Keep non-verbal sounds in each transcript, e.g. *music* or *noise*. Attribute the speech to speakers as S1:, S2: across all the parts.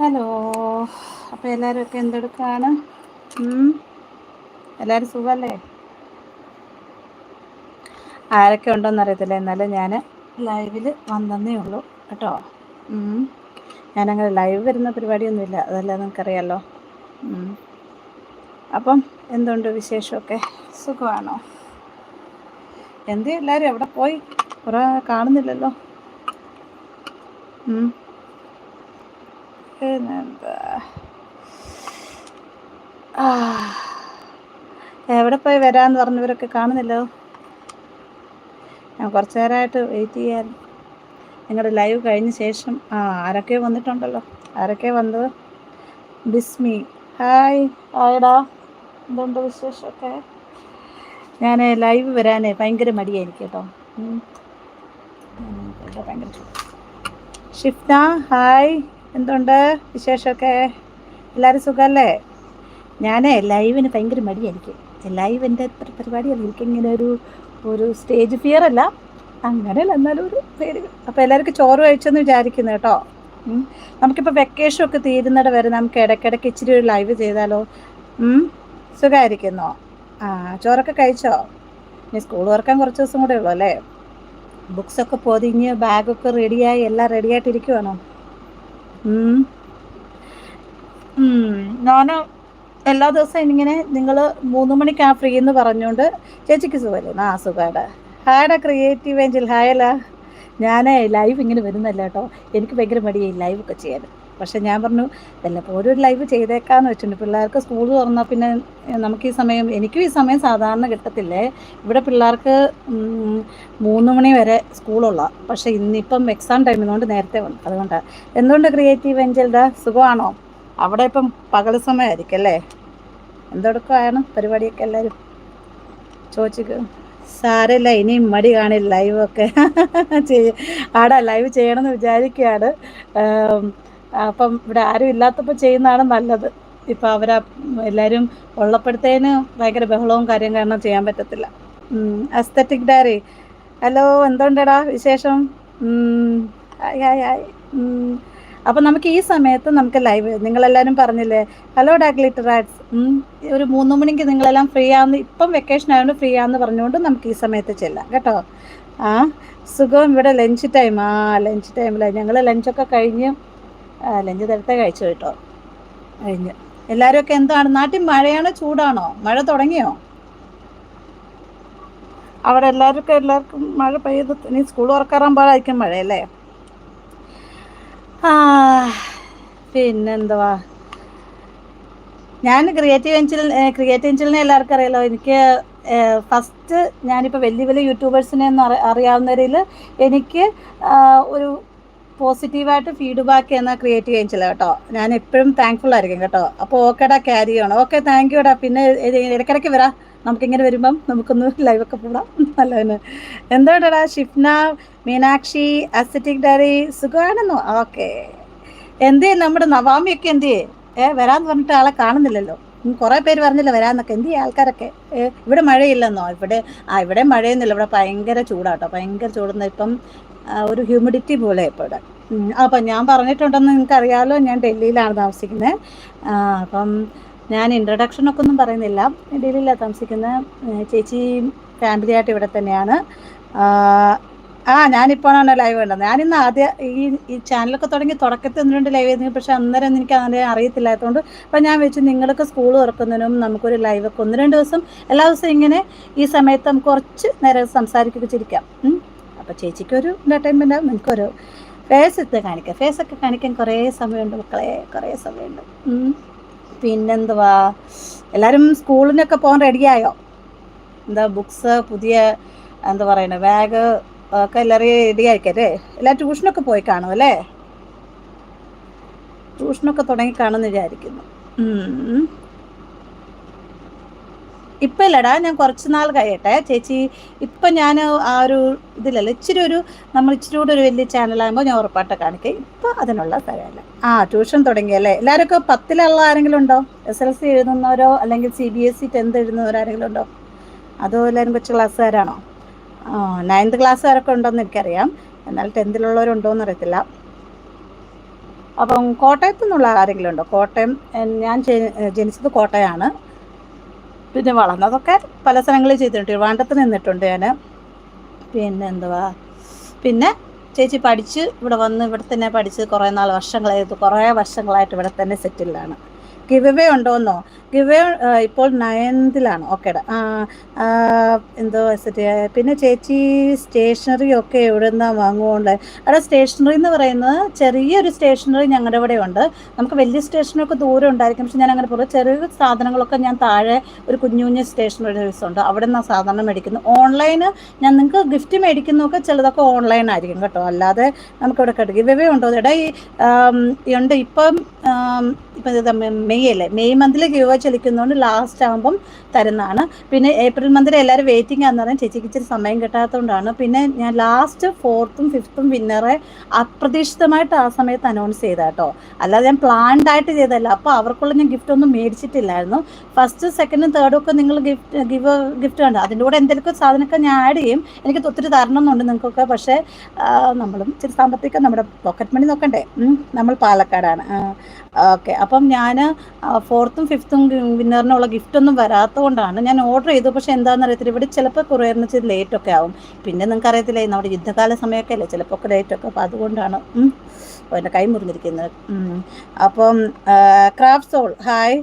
S1: Hello. അപ്പോൾ എല്ലാവരും ഒക്കെ എന്തെടുക്കാണ് എല്ലാവരും സുഖമല്ലേ ആരൊക്കെ ഉണ്ടോയെന്ന് അറിയത്തില്ല. എന്നാലും ഞാൻ ലൈവിൽ വന്നതേ ഉള്ളൂ കേട്ടോ. ഞാനങ്ങനെ ലൈവ് വരുന്ന പരിപാടിയൊന്നുമില്ല. അതല്ല നിങ്ങൾക്കറിയാമല്ലോ അപ്പം എന്തുണ്ട് വിശേഷമൊക്കെ? സുഖമാണോ? എന്തേ എല്ലാവരും എവിടെ പോയി? കുറേ കാണുന്നില്ലല്ലോ. എവിടെ പോയി വരാന്ന് പറഞ്ഞവരൊക്കെ കാണുന്നില്ലോ? ഞാൻ കുറച്ച് നേരമായിട്ട് വെയിറ്റ് ചെയ്യാൻ. നിങ്ങളുടെ ലൈവ് കഴിഞ്ഞ ശേഷം ആ ആരൊക്കെ വന്നിട്ടുണ്ടല്ലോ. ആരൊക്കെ വന്നത്? ബിസ്മി. ഹായ്. ഹായടാ എന്തുണ്ട് വിശേഷമൊക്കെ? ഞാൻ ലൈവ് വരാനേ ഭയങ്കര മടിയായിരിക്കും കേട്ടോ ഭയങ്കര ഷിഫ്ന ഹായ്. എന്തുണ്ട് വിശേഷമൊക്കെ? എല്ലാവരും സുഖമല്ലേ ഞാൻ ലൈവിന് ഭയങ്കര മടിയായിരിക്കും. ലൈവ് എന്റെ പരിപാടിയല്ല. എനിക്കിങ്ങനെ ഒരു ഒരു സ്റ്റേജ് ഫിയർ അല്ല. അങ്ങനെയല്ല എന്നാലും ഒരു പേര് അപ്പോൾ എല്ലാവർക്കും ചോറ് കഴിച്ചെന്ന് വിചാരിക്കുന്നു കേട്ടോ. നമുക്കിപ്പോൾ വെക്കേഷൻ ഒക്കെ തീരുന്നിട വരെ നമുക്ക് ഇടയ്ക്കിടയ്ക്ക് ഇച്ചിരി ഒരു ലൈവ് ചെയ്താലോ? സുഖമായിരിക്കുന്നോ ആ ചോറൊക്കെ കഴിച്ചോ? ഇനി സ്കൂൾ തുറക്കാൻ കുറച്ച് ദിവസം കൂടെ ഉള്ളൂ അല്ലേ? ബുക്സൊക്കെ പൊതിഞ്ഞ് ബാഗൊക്കെ റെഡിയായി എല്ലാം റെഡിയായിട്ടിരിക്കുവാണോ ഞാൻ എല്ലാ ദിവസവും ഇങ്ങനെ നിങ്ങൾ മൂന്ന് മണിക്കാ ഫ്രീ എന്ന് പറഞ്ഞുകൊണ്ട് ചേച്ചിക്ക് സുഖമല്ലേ ആ സുഖമാണ് ഹായടാ ക്രിയേറ്റീവ് ഏഞ്ചൽ ഹായല്ല ഞാൻ ലൈവ് ഇങ്ങനെ വരുന്നല്ല കേട്ടോ എനിക്ക് ഭയങ്കര മടിയായി ലൈവ് ഒക്കെ ചെയ്യാൻ പക്ഷേ ഞാൻ പറഞ്ഞു വല്ലപ്പോഴും ഒരു ലൈവ് ചെയ്തേക്കാന്ന് വെച്ചിട്ടുണ്ട്. പിള്ളേർക്ക് സ്കൂൾ തുറന്നാൽ പിന്നെ നമുക്ക് ഈ സമയം എനിക്കും ഈ സമയം സാധാരണ കിട്ടത്തില്ലേ? ഇവിടെ പിള്ളേർക്ക് മൂന്ന് മണി വരെ സ്കൂളുള്ള പക്ഷേ ഇന്നിപ്പം എക്സാം ടൈമിനോണ്ട് നേരത്തെ വന്നു. അതുകൊണ്ടാണ് എന്തുകൊണ്ട് ക്രിയേറ്റീവ് എഞ്ചൽഡ സുഖമാണോ? അവിടെ ഇപ്പം പകൽ സമയമായിരിക്കും അല്ലേ? എന്തെടുക്കുകയാണ് പരിപാടിയൊക്കെ എല്ലാവരും ചോദിച്ചു സാരല്ല ഇനിയും മടി കാണില്ല ലൈവൊക്കെ *laughs* ചെയ്യ. ആടാ ലൈവ് ചെയ്യണമെന്ന് വിചാരിക്കുകയാണ്. അപ്പം ഇവിടെ ആരും ഇല്ലാത്തപ്പോൾ ചെയ്യുന്നതാണ് നല്ലത്. ഇപ്പോൾ അവർ എല്ലാവരും ഉള്ളപ്പോഴത്തേന് ഭയങ്കര ബഹളവും കാര്യം കാരണം ചെയ്യാൻ പറ്റത്തില്ല. അസ്തറ്റിക് ഡയറി ഹലോ എന്തുണ്ടടാ വിശേഷം? അപ്പം നമുക്ക് ഈ സമയത്ത് നമുക്ക് ലൈവ് നിങ്ങളെല്ലാവരും പറഞ്ഞില്ലേ ഹലോ ഡാഗ്ലിറ്റർ ഒരു മൂന്ന് മണിക്ക് നിങ്ങളെല്ലാം ഫ്രീ ആവുന്ന ഇപ്പം വെക്കേഷൻ ആയതുകൊണ്ട് ഫ്രീ ആണെന്ന് പറഞ്ഞുകൊണ്ട് നമുക്ക് ഈ സമയത്ത് ചെല്ലാം കേട്ടോ? ആ സുഖം ഇവിടെ ലഞ്ച് ടൈം ആ ലഞ്ച് ടൈമിലാണ് ഞങ്ങൾ ലഞ്ചൊക്കെ കഴിഞ്ഞ് ലഞ്ച് നേരത്തെ കഴിച്ചു കേട്ടോ. കഴിഞ്ഞ്. എല്ലാവരും ഒക്കെ എന്താണ്? നാട്ടിൽ മഴയാണോ ചൂടാണോ? മഴ തുടങ്ങിയോ? അവിടെ എല്ലാവർക്കും എല്ലാവർക്കും മഴ പെയ്ത് ഇനി സ്കൂൾ തുറക്കാറാൻ പാടായിരിക്കും മഴയല്ലേ ആ പിന്നെന്തുവാ? ഞാൻ ക്രിയേറ്റീവ് എഞ്ചിൽ ക്രിയേറ്റീവ് എഞ്ചിലിനെ എല്ലാവർക്കും അറിയാലോ. എനിക്ക് ഫസ്റ്റ് ഞാനിപ്പോൾ വലിയ വലിയ യൂട്യൂബേഴ്സിനെ ഒന്നും അറിയാവുന്നവരിൽ എനിക്ക് ഒരു പോസിറ്റീവായിട്ട് ഫീഡ്ബാക്ക് എന്നാൽ ക്രിയേറ്റ് ചെയ്യും ചില കേട്ടോ. ഞാൻ എപ്പോഴും താങ്ക്ഫുൾ ആയിരിക്കും കേട്ടോ. അപ്പോൾ ഓക്കേടാ ക്യാരി ചെയ്യണം ഓക്കെ താങ്ക് യുടാ പിന്നെ ഇടയ്ക്കിടയ്ക്ക് വരാം. നമുക്കിങ്ങനെ വരുമ്പം നമുക്കൊന്ന് ലൈവൊക്കെ പോടാം. നല്ലതിന് എന്തോടാ ഷിഫ്ന മീനാക്ഷി അസറ്റിക് ഡയറി സുഖമാണെന്നോ? ഓക്കെ എന്തേ നമ്മുടെ നവാമിയൊക്കെ എന്തേ ഏ വരാന്ന് പറഞ്ഞിട്ട് ആളെ കാണുന്നില്ലല്ലോ. കുറേ പേര് പറഞ്ഞില്ല വരാന്നൊക്കെ. എന്ത് ആൾക്കാരൊക്കെ? ഇവിടെ മഴയില്ലെന്നോ? ഇവിടെ ആ ഇവിടെ മഴയൊന്നുമില്ല. ഇവിടെ ഭയങ്കര ചൂടാട്ടോ ഭയങ്കര ചൂടുന്ന ഇപ്പം ഒരു ഹ്യൂമിഡിറ്റി പോലെ ഇപ്പോഴും അപ്പം ഞാൻ പറഞ്ഞിട്ടുണ്ടെന്ന് നിങ്ങൾക്ക് അറിയാമല്ലോ ഞാൻ ഡൽഹിയിലാണ് താമസിക്കുന്നത് അപ്പം ഞാൻ ഇൻട്രഡക്ഷനൊക്കെ ഒന്നും പറയുന്നില്ല. ഡൽഹിയിലാണ് താമസിക്കുന്നത് ചേച്ചി ഫാമിലിയായിട്ട് ഇവിടെ തന്നെയാണ്. ആ ഞാനിപ്പോഴാണ് ലൈവ് കണ്ടത്. ഞാനിന്ന് ആദ്യം ഈ ഈ ചാനലൊക്കെ തുടങ്ങി തുടക്കത്തിൽ ഒന്ന് രണ്ട് ലൈവ് ചെയ്തിരുന്നു പക്ഷേ അന്നേരം എനിക്ക് അങ്ങനെ അറിയത്തില്ലാത്തതുകൊണ്ട് അപ്പം ഞാൻ വെച്ച് നിങ്ങൾക്ക് സ്കൂൾ തുറക്കുന്നതിനും നമുക്കൊരു ലൈവൊക്കെ ഒന്ന് രണ്ട് ദിവസം എല്ലാ ദിവസവും ഇങ്ങനെ ഈ സമയത്ത് നമുക്ക് കുറച്ച് നേരം സംസാരിക്കുകയൊക്കെ ചിരിക്കാം. അപ്പോൾ ചേച്ചിക്കൊരു എന്റർടൈൻമെന്റ് ആവും നിങ്ങൾക്കൊരു ഫേസ് ഇട്ട് കാണിക്കാം. ഫേസൊക്കെ കാണിക്കാൻ കുറേ സമയമുണ്ട് മക്കളെ കുറേ സമയമുണ്ട്. പിന്നെന്തുവാ? എല്ലാവരും സ്കൂളിനൊക്കെ പോകാൻ റെഡിയായോ എന്താ ബുക്സ് പുതിയ എന്താ പറയുന്നത് ബാഗ് ഒക്കെ എല്ലാവരും റെഡി എല്ലാ ട്യൂഷനൊക്കെ പോയി കാണും അല്ലേ? ട്യൂഷനൊക്കെ തുടങ്ങി കാണുമെന്ന് വിചാരിക്കുന്നു. ഇപ്പം ഇല്ലടാ ഞാൻ കുറച്ച് നാൾ കഴിയട്ടെ. ചേച്ചി ഇപ്പം ഞാൻ ആ ഒരു ഇതിലല്ല ഇച്ചിരി ഒരു നമ്മൾ ഇച്ചിരി കൂടെ ഒരു വലിയ ചാനലാകുമ്പോൾ ഞാൻ ഉറപ്പായിട്ട് കാണിക്കുക ഇപ്പം അതിനുള്ള സ്ഥലമല്ല. ആ ട്യൂഷൻ തുടങ്ങിയല്ലേ? എല്ലാവർക്കും പത്തിലുള്ള ആരെങ്കിലും ഉണ്ടോ? എസ് എൽ സി എഴുതുന്നവരോ അല്ലെങ്കിൽ C B S E tenth എഴുതുന്നവരോ ആരെങ്കിലും ഉണ്ടോ? അതോ എല്ലാവരും കൊച്ചു ക്ലാസ്സുകാരാണോ? നയൻത് ക്ലാസ്സുകാരൊക്കെ ഉണ്ടോയെന്ന് എനിക്കറിയാം. എന്നാൽ ടെൻത്തിലുള്ളവരുണ്ടോ എന്ന് അറിയത്തില്ല. അപ്പം കോട്ടയത്തു നിന്നുള്ള ആരെങ്കിലും ഉണ്ടോ? കോട്ടയം ഞാൻ ജനിച്ചത് കോട്ടയമാണ് പിന്നെ വളർന്നതൊക്കെ പല സ്ഥലങ്ങളിൽ ചെയ്തിട്ടുണ്ട്. തിരുവാണ്ടത്ത് നിന്നിട്ടുണ്ട് ഞാൻ പിന്നെ എന്തുവാ? പിന്നെ ചേച്ചി പഠിച്ച് ഇവിടെ വന്ന് ഇവിടെ തന്നെ പഠിച്ച് കുറേ നാൾ വർഷങ്ങളായിട്ട് കുറേ വർഷങ്ങളായിട്ട് ഇവിടെ തന്നെ സെറ്റിലാണ് ഗിവ് എവേ ഉണ്ടോന്നോ? ഗിവ് ഇപ്പോൾ നയൻത്തിലാണ് ഓക്കേടാ എന്തോ പിന്നെ ചേച്ചി സ്റ്റേഷനറി ഒക്കെ എവിടെ നിന്നാണ് വാങ്ങുകൊണ്ട് അവിടെ സ്റ്റേഷനറി എന്ന് പറയുന്നത് ചെറിയൊരു സ്റ്റേഷനറി ഞങ്ങളുടെ ഇവിടെ ഉണ്ട്. നമുക്ക് വലിയ സ്റ്റേഷനൊക്കെ ദൂരം ഉണ്ടായിരിക്കും. പക്ഷെ ഞാൻ അങ്ങനെ പറയുക ചെറിയ സാധനങ്ങളൊക്കെ ഞാൻ താഴെ ഒരു കുഞ്ഞു കുഞ്ഞു സ്റ്റേഷനറീസ് ഉണ്ട്. അവിടെ നിന്നാണ് സാധാരണ മേടിക്കുന്നത് ഓൺലൈൻ ഞാൻ നിങ്ങൾക്ക് ഗിഫ്റ്റ് മേടിക്കുന്നതൊക്കെ ചിലതൊക്കെ ഓൺലൈൻ ആയിരിക്കും കേട്ടോ. അല്ലാതെ നമുക്കിവിടെ കേട്ടോ ഗിവ് എവേ ഉണ്ടോ? എടാ ഈ ഉണ്ട്. ഇപ്പം ഇപ്പം ഇത് മെയ് അല്ലേ? മെയ് മന്തിൽ ക്യൂവ ചലിക്കുന്നതുകൊണ്ട് ലാസ്റ്റ് ആകുമ്പം തരുന്നതാണ്. പിന്നെ ഏപ്രിൽ മന്തിൽ എല്ലാവരും വെയിറ്റിംഗ് ആണെന്ന് പറയാൻ ചേച്ചിക്ക് ഇച്ചിരി സമയം കിട്ടാത്തതുകൊണ്ടാണ് പിന്നെ ഞാൻ ലാസ്റ്റ് ഫോർത്തും ഫിഫ്ത്തും വിന്നറെ അപ്രതീക്ഷിതമായിട്ട് ആ സമയത്ത് അനൗൺസ് ചെയ്ത കേട്ടോ അല്ലാതെ ഞാൻ പ്ലാൻഡ് ആയിട്ട് ചെയ്തല്ല അപ്പോൾ അവർക്കുള്ള ഞാൻ ഗിഫ്റ്റ് ഒന്നും മേടിച്ചിട്ടില്ലായിരുന്നു. ഫസ്റ്റ് സെക്കൻഡും തേർഡും ഒക്കെ നിങ്ങൾ ഗിഫ്റ്റ് ഗിവ് ഗിഫ്റ്റ് വേണ്ട അതിന്റെ കൂടെ എന്തെങ്കിലും സാധനമൊക്കെ ഞാൻ ആഡ് ചെയ്യും. എനിക്ക് ഒത്തിരി തരണം എന്നുണ്ട് നിങ്ങൾക്കൊക്കെ. പക്ഷേ നമ്മളും ഇച്ചിരി സാമ്പത്തികം നമ്മുടെ പോക്കറ്റ് മണി നോക്കണ്ടേ? നമ്മൾ പാലക്കാടാണ്. ഓക്കെ അപ്പം ഞാൻ ഫോർത്തും ഫിഫ്ത്തും വിന്നറിനുള്ള ഗിഫ്റ്റൊന്നും വരാത്തതുകൊണ്ടാണ് ഞാൻ ഓർഡർ ചെയ്തു പക്ഷേ എന്താണെന്ന് അറിയത്തില്ല. ഇവിടെ ചിലപ്പോൾ കൊറിയറിന് ഇച്ചിരി ലേറ്റൊക്കെ ആവും. പിന്നെ നിങ്ങൾക്ക് അറിയത്തില്ലേ നമ്മുടെ യുദ്ധകാല സമയമൊക്കെ അല്ലേ? ചിലപ്പോൾ ഒക്കെ ലേറ്റൊക്കെ അപ്പോൾ അതുകൊണ്ടാണ് എന്റെ കൈ മുറിഞ്ഞിരിക്കുന്നത്. അപ്പം ക്രാഫ്റ്റ് സോൾ ഹായ്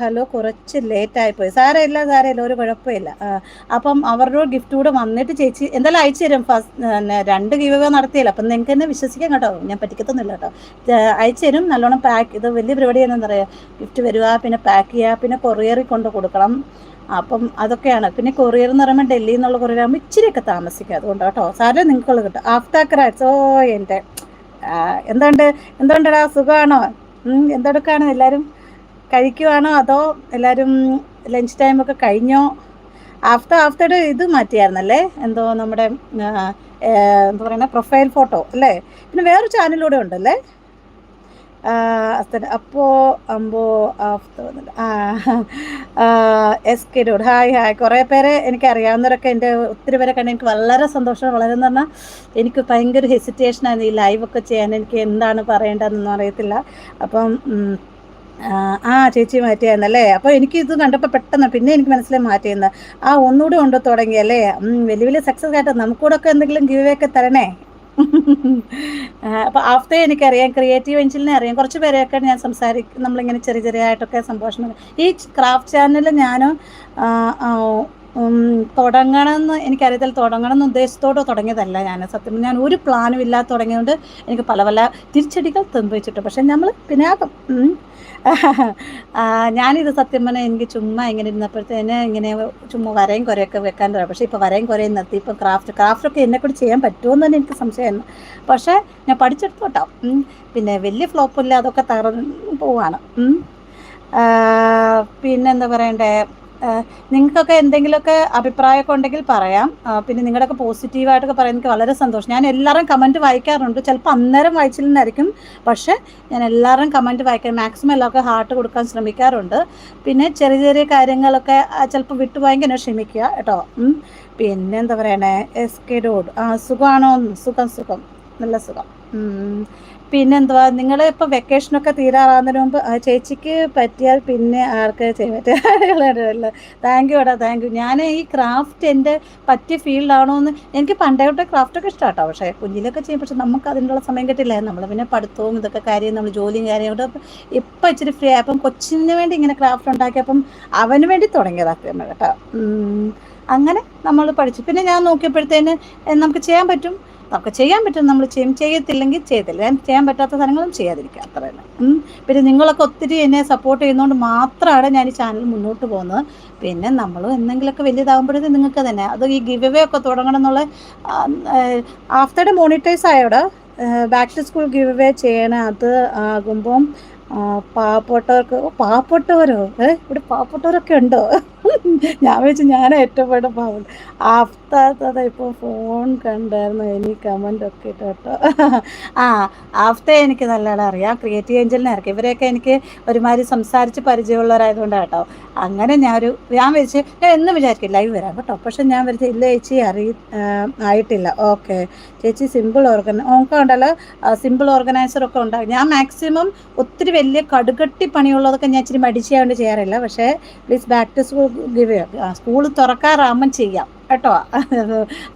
S1: ഹലോ കുറച്ച് ലേറ്റ് ലേറ്റായിപ്പോയി സാരമില്ല സാരമില്ല ഒരു കുഴപ്പമില്ല. അപ്പം അവരുടെ ഗിഫ്റ്റ് കൂടെ വന്നിട്ട് ചേച്ചി എന്തായാലും അയച്ചു തരും. ഫസ്റ്റ് രണ്ട് ഗീവ് നടത്തിയില്ല. അപ്പം നിങ്ങൾക്ക് തന്നെ വിശ്വസിക്കാം കേട്ടോ. ഞാൻ പറ്റിക്കത്തൊന്നുമില്ല കേട്ടോ. അയച്ചു തരും. നല്ലോണം പാക്ക് ഇത് വലിയ പരിപാടി എന്താ പറയുക ഗിഫ്റ്റ് വരിക പിന്നെ പാക്ക് ചെയ്യുക പിന്നെ കൊറിയറിൽ കൊണ്ട് കൊടുക്കണം. അപ്പം അതൊക്കെയാണ്. പിന്നെ കൊറിയർ എന്ന് പറയുമ്പോൾ ഡൽഹിയിൽ നിന്നുള്ള കൊറിയർ ആകുമ്പോൾ ഇച്ചിരിയൊക്കെ താമസിക്കുക അതുകൊണ്ട് കേട്ടോ സാരം നിങ്ങൾക്കുള്ള കിട്ടും. ആഫ്റ്റർ ക്രാച്ച് ഓ എന്റെ. എന്തുണ്ട് എന്തുകൊണ്ടടാ? സുഖമാണോ? എന്തെടുക്കാണ് എല്ലാവരും? കഴിക്കുവാണോ അതോ എല്ലാവരും ലഞ്ച് ടൈമൊക്കെ കഴിഞ്ഞോ? ആഫ്റ്റർ ആഫ്റ്റർ ഇത് മാറ്റിയായിരുന്നല്ലേ? എന്തോ നമ്മുടെ എന്താ പറയുന്ന പ്രൊഫൈൽ ഫോട്ടോ അല്ലേ? പിന്നെ വേറൊരു ചാനലിലൂടെ ഉണ്ടല്ലേ? അപ്പോൾ അമ്പോ ആഫ്റ്റർ എസ് കെ ഡോഡ് ഹായ് ഹായ് കുറേ പേരെ എനിക്ക് അറിയാവുന്നവരൊക്കെ എന്റെ ഒത്തിരി പേരെ കണ്ട് എനിക്ക് വളരെ സന്തോഷം. വളരെ എന്ന് പറഞ്ഞാൽ എനിക്ക് ഭയങ്കര ഹെസിറ്റേഷനായിരുന്നു ഈ ലൈവൊക്കെ ചെയ്യാൻ. എനിക്ക് എന്താണ് പറയേണ്ടതെന്നൊന്നും അറിയത്തില്ല. അപ്പം ആ ചേച്ചി മാറ്റിയായിരുന്നല്ലേ? അപ്പോൾ എനിക്ക് ഇത് കണ്ടപ്പോൾ പെട്ടെന്ന് പിന്നെ എനിക്ക് മനസ്സിലായി മാറ്റിയെന്ന്. ആ ഒന്നുകൂടി കൊണ്ട് തുടങ്ങിയല്ലേ? വലിയ വലിയ സക്സസ് ആയിട്ട് നമുക്കൂടെ ഒക്കെ എന്തെങ്കിലും ഗീവ് ഒക്കെ തരണേ? അപ്പോൾ ആഫ്റ്റർ എനിക്കറിയാം. ക്രിയേറ്റീവ് എഞ്ചിലിനെ അറിയാം. കുറച്ച് പേരെയൊക്കെ ഞാൻ സംസാരിക്കും. നമ്മളിങ്ങനെ ചെറിയ ചെറിയ ആയിട്ടൊക്കെ സംഭാഷണം ഈ ക്രാഫ്റ്റ് ചാനലിൽ ഞാൻ തുടങ്ങണമെന്ന് എനിക്കറിയത്തില്ല. എന്ന ഉദ്ദേശത്തോടെ തുടങ്ങിയതല്ല ഞാൻ. സത്യം ഞാൻ ഒരു പ്ലാനും ഇല്ലാതെ തുടങ്ങിയതുകൊണ്ട് എനിക്ക് പല പല തിരിച്ചടികൾ സംഭവിച്ചിട്ട് പക്ഷെ നമ്മൾ പിന്നെ ഞാനിത് സത്യം പറഞ്ഞാൽ എനിക്ക് ചുമ്മാ ഇങ്ങനെ ഇരുന്നപ്പോഴത്തേന് ഇങ്ങനെ ചുമ്മാ വരയും കുറയൊക്കെ വെക്കാൻ തുടങ്ങി. പക്ഷേ ഇപ്പോൾ വരയും കുറയും നിർത്തി. ഇപ്പോൾ ക്രാഫ്റ്റ് ക്രാഫ്റ്റൊക്കെ എന്നെക്കൂടി ചെയ്യാൻ പറ്റുമെന്ന് തന്നെ എനിക്ക് സംശയമായിരുന്നു പക്ഷേ ഞാൻ പഠിച്ചെടുത്തോട്ടോ. പിന്നെ വലിയ ഫ്ലോപ്പില്ല അതൊക്കെ തകർന്ന് പോവാണ്. പിന്നെന്താ പറയണ്ടേ? നിങ്ങൾക്കൊക്കെ എന്തെങ്കിലുമൊക്കെ അഭിപ്രായമൊക്കെ ഉണ്ടെങ്കിൽ പറയാം. പിന്നെ നിങ്ങളുടെയൊക്കെ പോസിറ്റീവായിട്ടൊക്കെ പറയാൻ എനിക്ക് വളരെ സന്തോഷം. ഞാൻ എല്ലാവരും കമന്റ് വായിക്കാറുണ്ട്. ചിലപ്പോൾ അന്നേരം വായിച്ചില്ലെന്നായിരിക്കും. പക്ഷേ ഞാൻ എല്ലാവരും കമന്റ് വായിക്കാൻ മാക്സിമം എല്ലാവർക്കും ഹാർട്ട് കൊടുക്കാൻ ശ്രമിക്കാറുണ്ട്. പിന്നെ ചെറിയ ചെറിയ കാര്യങ്ങളൊക്കെ ചിലപ്പോൾ വിട്ടുപോയെങ്കിൽ ക്ഷമിക്കുക കേട്ടോ. പിന്നെ എന്താ പറയണേ? എസ് കെ ഡോഡ് ആ സുഖമാണോ? സുഖം സുഖം. നല്ല സുഖം. പിന്നെന്തുവാ നിങ്ങൾ ഇപ്പോൾ വെക്കേഷനൊക്കെ തീരാറാകുന്നതിന് മുമ്പ് ആ ചേച്ചിക്ക് പറ്റിയാൽ പിന്നെ ആർക്ക് ചെയ്യാൻ പറ്റില്ല താങ്ക് യു എടാ താങ്ക് യു ഞാൻ ഈ ക്രാഫ്റ്റ് എന്റെ പറ്റിയ ഫീൽഡാണോ എന്ന് എനിക്ക് പണ്ടേ തൊട്ടേ ക്രാഫ്റ്റൊക്കെ ഇഷ്ടമാട്ടോ പക്ഷേ കുഞ്ഞിലൊക്കെ ചെയ്യും പക്ഷെ നമുക്ക് അതിനുള്ള സമയം കിട്ടില്ല. നമ്മൾ പിന്നെ പഠിത്തവും ഇതൊക്കെ കാര്യം നമ്മൾ ജോലിയും കാര്യം കൊണ്ട് ഇപ്പം ഇച്ചിരി ഫ്രീ ആയപ്പം കൊച്ചിന് വേണ്ടി ഇങ്ങനെ ക്രാഫ്റ്റ് ഉണ്ടാക്കിയപ്പം അവന് വേണ്ടി തുടങ്ങിയതാക്കി കേട്ടോ. അങ്ങനെ നമ്മൾ പഠിച്ചു. പിന്നെ ഞാൻ നോക്കിയപ്പോഴത്തേന് നമുക്ക് ചെയ്യാൻ പറ്റും. നമുക്ക് ചെയ്യാൻ പറ്റും. നമ്മൾ ചെയ്യും. ചെയ്യത്തില്ലെങ്കിൽ ചെയ്തില്ല ഞാൻ ചെയ്യാൻ പറ്റാത്ത സാധനങ്ങളും ചെയ്യാതിരിക്കുക. അത്ര തന്നെ പിന്നെ നിങ്ങളൊക്കെ ഒത്തിരി എന്നെ സപ്പോർട്ട് ചെയ്യുന്നതുകൊണ്ട് മാത്രമാണ് ഞാൻ ഈ ചാനൽ മുന്നോട്ട് പോകുന്നത്. പിന്നെ നമ്മൾ എന്തെങ്കിലുമൊക്കെ വലിയതാകുമ്പോഴത്തേക്കും നിങ്ങൾക്ക് തന്നെ അത് ഈ ഗിവ് ഒക്കെ തുടങ്ങണം എന്നുള്ള after day monetise ആയോടെ back to school give away ചെയ്യണം അത് ആകുമ്പം പാവപ്പെട്ടവർക്ക് പാവപ്പെട്ടവരോ? ഏഹ് ഇവിടെ പാവപ്പെട്ടവരൊക്കെ ഉണ്ടോ? ഞാൻ വെച്ച് ഞാൻ ഏറ്റവും പെട്ട പാവം ആഫ്താത്തത ഇപ്പോൾ ഫോൺ കണ്ടായിരുന്നു. എനിക്ക് കമന്റ് ഒക്കെ ഇട്ട് കേട്ടോ. ആ ആഫ്ത എനിക്ക് നല്ലോണം അറിയാം. ക്രിയേറ്റീവ് ഏഞ്ചലിനെ ഇറക്കി ഇവരെയൊക്കെ എനിക്ക് ഒരുമാതിരി സംസാരിച്ച് പരിചയമുള്ളവരായതുകൊണ്ടാണ് കേട്ടോ അങ്ങനെ ഞാൻ ഒരു ഞാൻ വിളിച്ച് ഞാൻ എന്നും വിചാരിക്കും ലൈവ് വരാം കേട്ടോ. പക്ഷെ ഞാൻ വിളിച്ച് ഇല്ല ചേച്ചി അറിയ ആയിട്ടില്ല. ഓക്കെ ചേച്ചി സിമ്പിൾ ഓർഗന ഓക്കെ ഉണ്ടല്ലോ? സിമ്പിൾ ഓർഗനൈസറൊക്കെ ഉണ്ടാകും ഞാൻ മാക്സിമം ഒത്തിരി വലിയ കടുകട്ടി പണിയുള്ളതൊക്കെ ഞാൻ ഇച്ചിരി മടിച്ചായതുകൊണ്ട് ചെയ്യാറില്ല. പക്ഷേ please back to school school തുറക്കാറാകുമ്പം ചെയ്യാം. കേട്ടോ?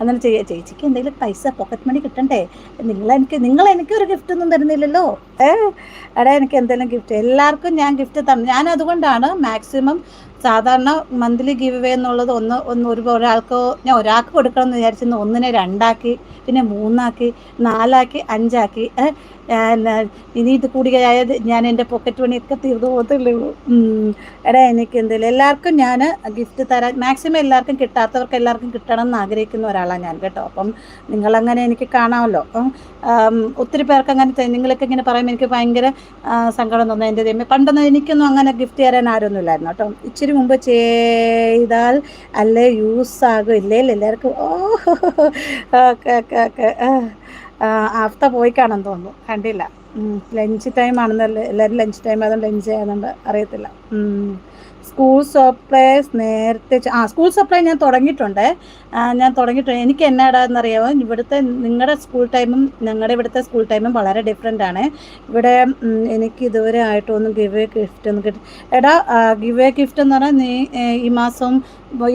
S1: അങ്ങനെ ചെയ്യാം. ചേച്ചിക്ക് എന്തെങ്കിലും പൈസ പോക്കറ്റ് മണി കിട്ടണ്ടേ? നിങ്ങൾ എനിക്ക് നിങ്ങൾ എനിക്ക് ഒരു ഗിഫ്റ്റ് ഒന്നും തരുന്നില്ലല്ലോ. ഏ? എടാ എനിക്ക് എന്തെങ്കിലും ഗിഫ്റ്റ് എല്ലാവർക്കും ഞാൻ ഗിഫ്റ്റ് തന്നു. ഞാൻ അതുകൊണ്ടാണ് മാക്സിമം സാധാരണ മന്ത്ലി ഗിവ് വേ എന്നുള്ളത് ഒന്ന് ഒന്ന് ഒരു ഒരാൾക്ക് ഞാൻ ഒരാൾക്ക് കൊടുക്കണം എന്ന് വിചാരിച്ചിരുന്നു. ഒന്നിനെ രണ്ടാക്കി പിന്നെ മൂന്നാക്കി നാലാക്കി അഞ്ചാക്കി. ഇനി ഇത് കൂടിയായത് ഞാൻ എന്റെ പോക്കറ്റ് പണിയൊക്കെ തീർന്നു പോകത്തുള്ളൂ. എടാ എനിക്ക് എന്തെങ്കിലും എല്ലാവർക്കും ഞാൻ ഗിഫ്റ്റ് തരാൻ മാക്സിമം എല്ലാവർക്കും കിട്ടാത്തവർക്ക് എല്ലാവർക്കും കിട്ടണം എന്ന് ആഗ്രഹിക്കുന്ന ഒരാളാണ് ഞാൻ കേട്ടോ. അപ്പം നിങ്ങളങ്ങനെ എനിക്ക് കാണാമല്ലോ. അപ്പം ഒത്തിരി പേർക്ക് അങ്ങനെ നിങ്ങളൊക്കെ ഇങ്ങനെ പറയുമ്പോൾ എനിക്ക് ഭയങ്കര സങ്കടം തോന്നുന്നു. എന്റെ ദൈവം പണ്ടൊന്നും എനിക്കൊന്നും അങ്ങനെ ഗിഫ്റ്റ് തരാൻ ആരൊന്നും ഇല്ലായിരുന്നു കേട്ടോ. ഇച്ചിരി മുമ്പ് ചെയ്താൽ അല്ലേ യൂസ് ആകും. ഇല്ലേ എല്ലാവർക്കും ഓ ഓക്കെ ഓക്കെ ഓക്കെ ആഫ്ത പോയി കാണാൻ തോന്നുന്നു. കണ്ടില്ല. ലഞ്ച് ടൈം ആണെന്നല്ലേ എല്ലാവരും ലഞ്ച് ടൈം ആയതുകൊണ്ട് ലഞ്ച് ചെയ്യാന്നുണ്ട് അറിയത്തില്ല. സ്കൂൾ സപ്ലൈസ് നേരത്തെ ആ സ്കൂൾ സപ്ലൈ ഞാൻ തുടങ്ങിയിട്ടുണ്ട്. ഞാൻ തുടങ്ങിയിട്ടുണ്ട്. എനിക്ക് എന്നാടാന്നറിയാമോ ഇവിടുത്തെ നിങ്ങളുടെ സ്കൂൾ ടൈമും ഞങ്ങളുടെ ഇവിടുത്തെ സ്കൂൾ ടൈമും വളരെ ഡിഫറെന്റ് ആണ്. ഇവിടെ എനിക്ക് ഇതുവരെ ആയിട്ടൊന്നും ഗിവ് എ ഗിഫ്റ്റ് ഒന്നും കിട്ടി എടാ ഗിവ് എ ഗിഫ്റ്റ് എന്ന് പറഞ്ഞാൽ നീ ഈ മാസം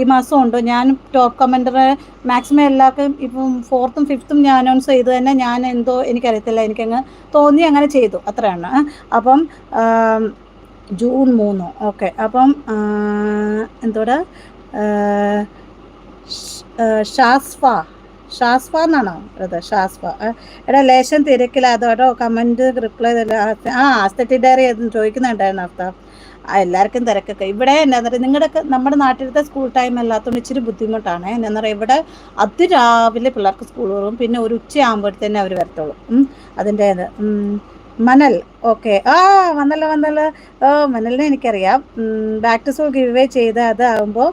S1: ഈ മാസം ഉണ്ടോ? ഞാൻ ടോപ്പ് കമൻഡർ മാക്സിമം എല്ലാവർക്കും ഇപ്പം ഫോർത്തും ഫിഫ്ത്തും ഞാൻ അനൗൺസ് ചെയ്തു തന്നെ ഞാൻ എന്തോ എനിക്കറിയത്തില്ല. എനിക്കങ്ങ് തോന്നി അങ്ങനെ ചെയ്തു. അത്രയാണ്. അപ്പം ജൂൺ മൂന്ന്. ഓക്കെ അപ്പം എന്തോടെ? ഷാസ്ഫ ഷാസ്ഫ എന്നാണോ? അതെ ഷാസ്ഫ എടാ ലേശം തിരക്കില്ല അതോടോ കമന്റ് റിപ്ലൈ ആ ആസ്തറ്റി ഡയറി ചോദിക്കുന്നുണ്ടായിരുന്നു ആ എല്ലാവർക്കും തിരക്കൊക്കെ. ഇവിടെ എന്നാ പറയുക നിങ്ങളുടെ നമ്മുടെ നാട്ടിലത്തെ സ്കൂൾ ടൈം അല്ലാത്തതുകൊണ്ട് ഇച്ചിരി ബുദ്ധിമുട്ടാണ്. എന്നാ പറയുക ഇവിടെ അതിരാവിലെ പിള്ളേർക്ക് സ്കൂൾ പോകും പിന്നെ ഒരു ഉച്ചയാകുമ്പോഴത്തേനെ അവർ വരത്തുള്ളൂ. അതിന്റെ മനൽ. ഓക്കെ ആ വന്നല്ലോ വന്നല്ലോ. മനലിനെ എനിക്കറിയാം. Back to school give away ചെയ്ത് അതാകുമ്പോൾ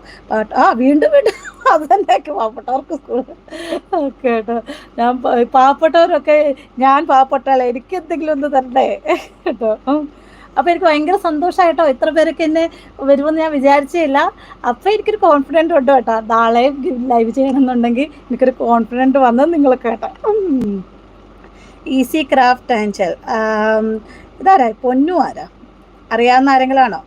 S1: ആ വീണ്ടും വീണ്ടും. *laughs* അത് തന്നെയൊക്കെ പാവപ്പെട്ടവർക്ക് സ്കൂൾ ഓക്കെ കേട്ടോ ഞാൻ പാവപ്പെട്ടവരൊക്കെ ഞാൻ പാവപ്പെട്ടാളെ എനിക്ക് എന്തെങ്കിലും ഒന്ന് തരണ്ടേ? കേട്ടോ അപ്പോൾ എനിക്ക് ഭയങ്കര സന്തോഷമായിട്ടോ ഇത്ര പേരൊക്കെ എന്നെ വരുമെന്ന് ഞാൻ വിചാരിച്ചില്ല അപ്പോൾ എനിക്കൊരു കോൺഫിഡന്റ് ഉണ്ട് കേട്ടോ. നാളെ ലൈവ് ചെയ്യണമെന്നുണ്ടെങ്കിൽ എനിക്കൊരു കോൺഫിഡന്റ് വന്നത് നിങ്ങൾ കേട്ടോ. ഈസി ക്രാഫ്റ്റ് ആൻഡ് ഇതാരാ? പൊന്നു ആരാ? അറിയാവുന്ന ആരെങ്കിലാണോ?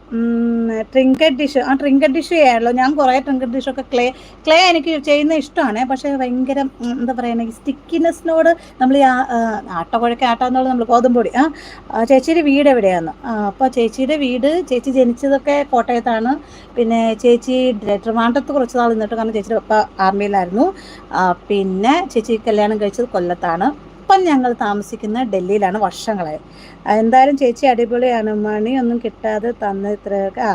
S1: ട്രിങ്കറ്റ് ഡിഷ് ആ ട്രിങ്കറ്റ് ഡിഷ് ചെയ്യാണല്ലോ ഞാൻ കുറേ ട്രിങ്കറ്റ് ഡിഷൊക്കെ ക്ലേ ക്ലേ എനിക്ക് ചെയ്യുന്ന ഇഷ്ടമാണ്. പക്ഷേ ഭയങ്കര എന്താ പറയുക സ്റ്റിക്കിനെസ്സിനോട് നമ്മൾ ഈ ആട്ട കുഴക്ക ആട്ട നമ്മൾ ഗോതമ്പൊടി. ആ ചേച്ചിയുടെ വീട് എവിടെയാണ് അപ്പോൾ ചേച്ചിയുടെ വീട് ചേച്ചി ജനിച്ചതൊക്കെ കോട്ടയത്താണ്. പിന്നെ ചേച്ചി ട്രിവാണ്ടത്ത് കുറച്ച് നാൾ നിന്നിട്ട് കാരണം ചേച്ചിയുടെ പപ്പ ആർമിയിലായിരുന്നു. പിന്നെ ചേച്ചി കല്യാണം കഴിച്ചത് കൊല്ലത്താണ്. ഇപ്പം ഞങ്ങൾ താമസിക്കുന്ന ഡൽഹിയിലാണ് വർഷങ്ങളായി എന്തായാലും ചേച്ചി അടിപൊളിയാണ് മണിയൊന്നും കിട്ടാതെ തന്ന ഇത്ര ആ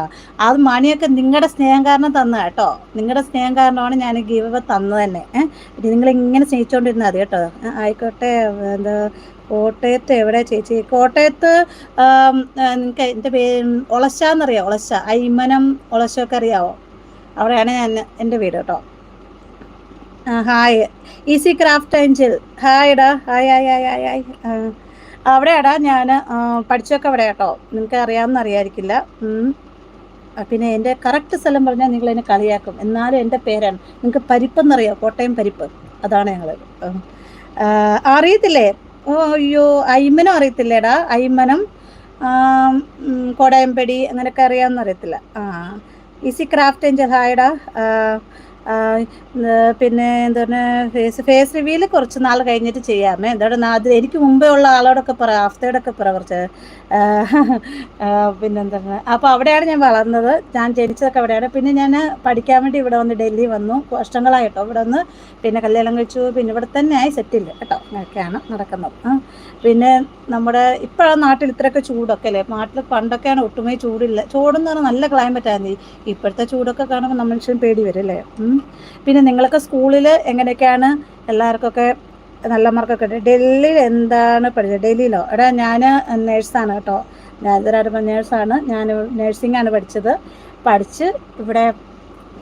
S1: അത് മണിയൊക്കെ നിങ്ങളുടെ സ്നേഹം കാരണം തന്ന കേട്ടോ. നിങ്ങളുടെ സ്നേഹം കാരണമാണ് ഞാൻ ഗീവ് തന്നത് തന്നെ. നിങ്ങൾ ഇങ്ങനെ സ്നേഹിച്ചുകൊണ്ടിരുന്നാൽ മതി കേട്ടോ. ആയിക്കോട്ടെ. എന്താ കോട്ടയത്ത് എവിടെ ചേച്ചി? കോട്ടയത്ത് നിങ്ങൾക്ക് എന്റെ പേര് എന്നറിയാമോ ഒളശ. അയ്മനം ഒളശൊക്കെ അറിയാവോ? അവിടെയാണ് ഞാൻ എന്റെ വീട് കേട്ടോ. Hi easy craft angel hi എടാ. Hi hi hi hi hi അവിടെയാടാ ഞാൻ പഠിച്ചൊക്കെ അവിടെ കേട്ടോ നിങ്ങൾക്ക് അറിയാമെന്ന് അറിയായിരിക്കില്ല. പിന്നെ എന്റെ കറക്റ്റ് സ്ഥലം പറഞ്ഞാൽ നിങ്ങൾ എന്നെ കളിയാക്കും. എന്നാലും എന്റെ പേരാണ്. നിങ്ങൾക്ക് പരിപ്പെന്നറിയോ കോട്ടയം പരിപ്പ്. അതാണ് ഞങ്ങൾ അറിയത്തില്ലേ? ഓ അയ്യോ അയ്മനും അറിയത്തില്ലേടാ? അയ്മനം കോടയമ്പടി അങ്ങനെയൊക്കെ അറിയാമെന്ന് അറിയത്തില്ല. ആ ഈസി ക്രാഫ്റ്റ് ഏഞ്ചൽ ഹായടാ പിന്നെ എന്താണ് ഫേസ് ഫേസ് റിവ്യൂൽ കുറച്ച് നാൾ കഴിഞ്ഞിട്ട് ചെയ്യാമേ. എന്താണ് അത് എനിക്ക് മുമ്പേ ഉള്ള ആളോടൊക്കെ പറ ആഫ്തയോടൊക്കെ പറ കുറച്ച്. പിന്നെന്താണ് അപ്പോൾ അവിടെയാണ് ഞാൻ വളർന്നത്. ഞാൻ ജനിച്ചതൊക്കെ അവിടെയാണ്. പിന്നെ ഞാൻ പഠിക്കാൻ വേണ്ടി ഇവിടെ വന്ന് ഡൽഹി വന്നു. വർഷങ്ങളായിട്ടോ ഇവിടെ വന്ന്. പിന്നെ കല്യാണം കഴിച്ചു. പിന്നെ ഇവിടെ തന്നെ ആയി സെറ്റിൽ കേട്ടോ. അങ്ങനെയൊക്കെയാണ് നടക്കുന്നത്. പിന്നെ നമ്മുടെ ഇപ്പോഴാണ് നാട്ടിൽ ഇത്രയൊക്കെ ചൂടൊക്കെ അല്ലേ? നാട്ടിൽ പണ്ടൊക്കെയാണ് ഒട്ടുമേ ചൂടില്ല. ചൂടെന്ന് പറഞ്ഞാൽ നല്ല ക്ലൈമറ്റ് ആയിരുന്നു. ഇപ്പോഴത്തെ ചൂടൊക്കെ കാണുമ്പോൾ നമ്മൾ പേടി വരും അല്ലേ? പിന്നെ നിങ്ങളൊക്കെ സ്കൂളിൽ എങ്ങനെയൊക്കെയാണ് എല്ലാവർക്കൊക്കെ നല്ല മാർക്കൊക്കെ ഉണ്ട്? ഡൽഹിയിൽ എന്താണ് പഠിച്ചത്? ഡൽഹിയിലോ? എടാ ഞാൻ നേഴ്സാണ് കേട്ടോ. ഇതൊരായിട്ട് നേഴ്സാണ്. ഞാൻ നേഴ്സിംഗാണ് പഠിച്ചത്. പഠിച്ച് ഇവിടെ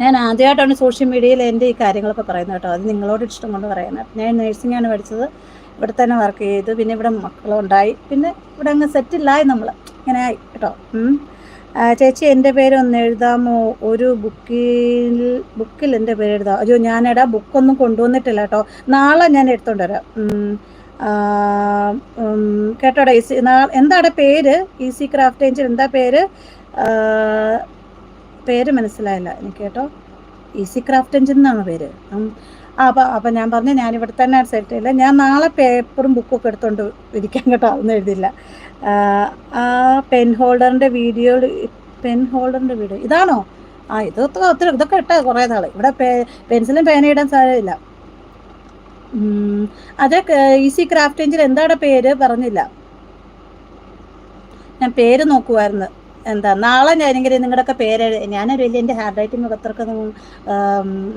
S1: ഞാൻ ആദ്യമായിട്ടാണ് സോഷ്യൽ മീഡിയയിൽ എന്റെ ഈ കാര്യങ്ങളൊക്കെ പറയുന്നത് കേട്ടോ. അത് നിങ്ങളോട് ഇഷ്ടം കൊണ്ട് പറയുന്നത്. ഞാൻ നേഴ്സിംഗാണ് പഠിച്ചത്. ഇവിടെ തന്നെ വർക്ക് ചെയ്തു. പിന്നെ ഇവിടെ മക്കളുണ്ടായി. പിന്നെ ഇവിടെ അങ്ങ് സെറ്റിലായി നമ്മൾ ഇങ്ങനെ ആയി കേട്ടോ. ചേച്ചി എന്റെ പേര് ഒന്ന് എഴുതാമോ? ഒരു ബുക്കിൽ ബുക്കിൽ എന്റെ പേര് എഴുതാം. അയ്യോ ഞാനെടാ ബുക്കൊന്നും കൊണ്ടുവന്നിട്ടില്ല കേട്ടോ. നാളെ ഞാൻ എടുത്തോണ്ട് വരാം. കേട്ടോടാ ഈസി എന്താണ് പേര്? ഈസി ക്രാഫ്റ്റ് ഏഞ്ചൽ എന്താ പേര്? പേര് മനസ്സിലായില്ല. എനിക്ക് കേട്ടോ. ഈസി ക്രാഫ്റ്റ് എഞ്ചിൻ എന്നാണ് പേര്? അപ്പോൾ അപ്പം ഞാൻ പറഞ്ഞു ഞാൻ ഇവിടെ തന്നെ സെറ്റ് ചെയ്യില്ല ഞാൻ നാളെ പേപ്പറും ബുക്കും ഒക്കെ എടുത്തുകൊണ്ട് ഇരിക്കാൻ കേട്ടോ അതൊന്നും എഴുതില്ല. ആ പെൻ ഹോൾഡറിന്റെ വീഡിയോ പെൻ ഹോൾഡറിന്റെ വീഡിയോ ഇതാണോ? ആ ഇതൊക്കെ ഒത്തിരി ഇതൊക്കെ ഇട്ട കുറേ നാൾ ഇവിടെ പെൻസിലും പേന ഇടാൻ സാധ്യതയില്ല അതെ ഈസി ക്രാഫ്റ്റ് എഞ്ചിൽ എന്താണ് പേര്? പറഞ്ഞില്ല. ഞാൻ പേര് നോക്കുമായിരുന്നു എന്താ നാളെ ഞാനിങ്ങനെ നിങ്ങളുടെയൊക്കെ പേര് ഞാനൊരു വലിയ എന്റെ ഹാൻഡ് റൈറ്റിംഗ് അത്രക്കൊന്നും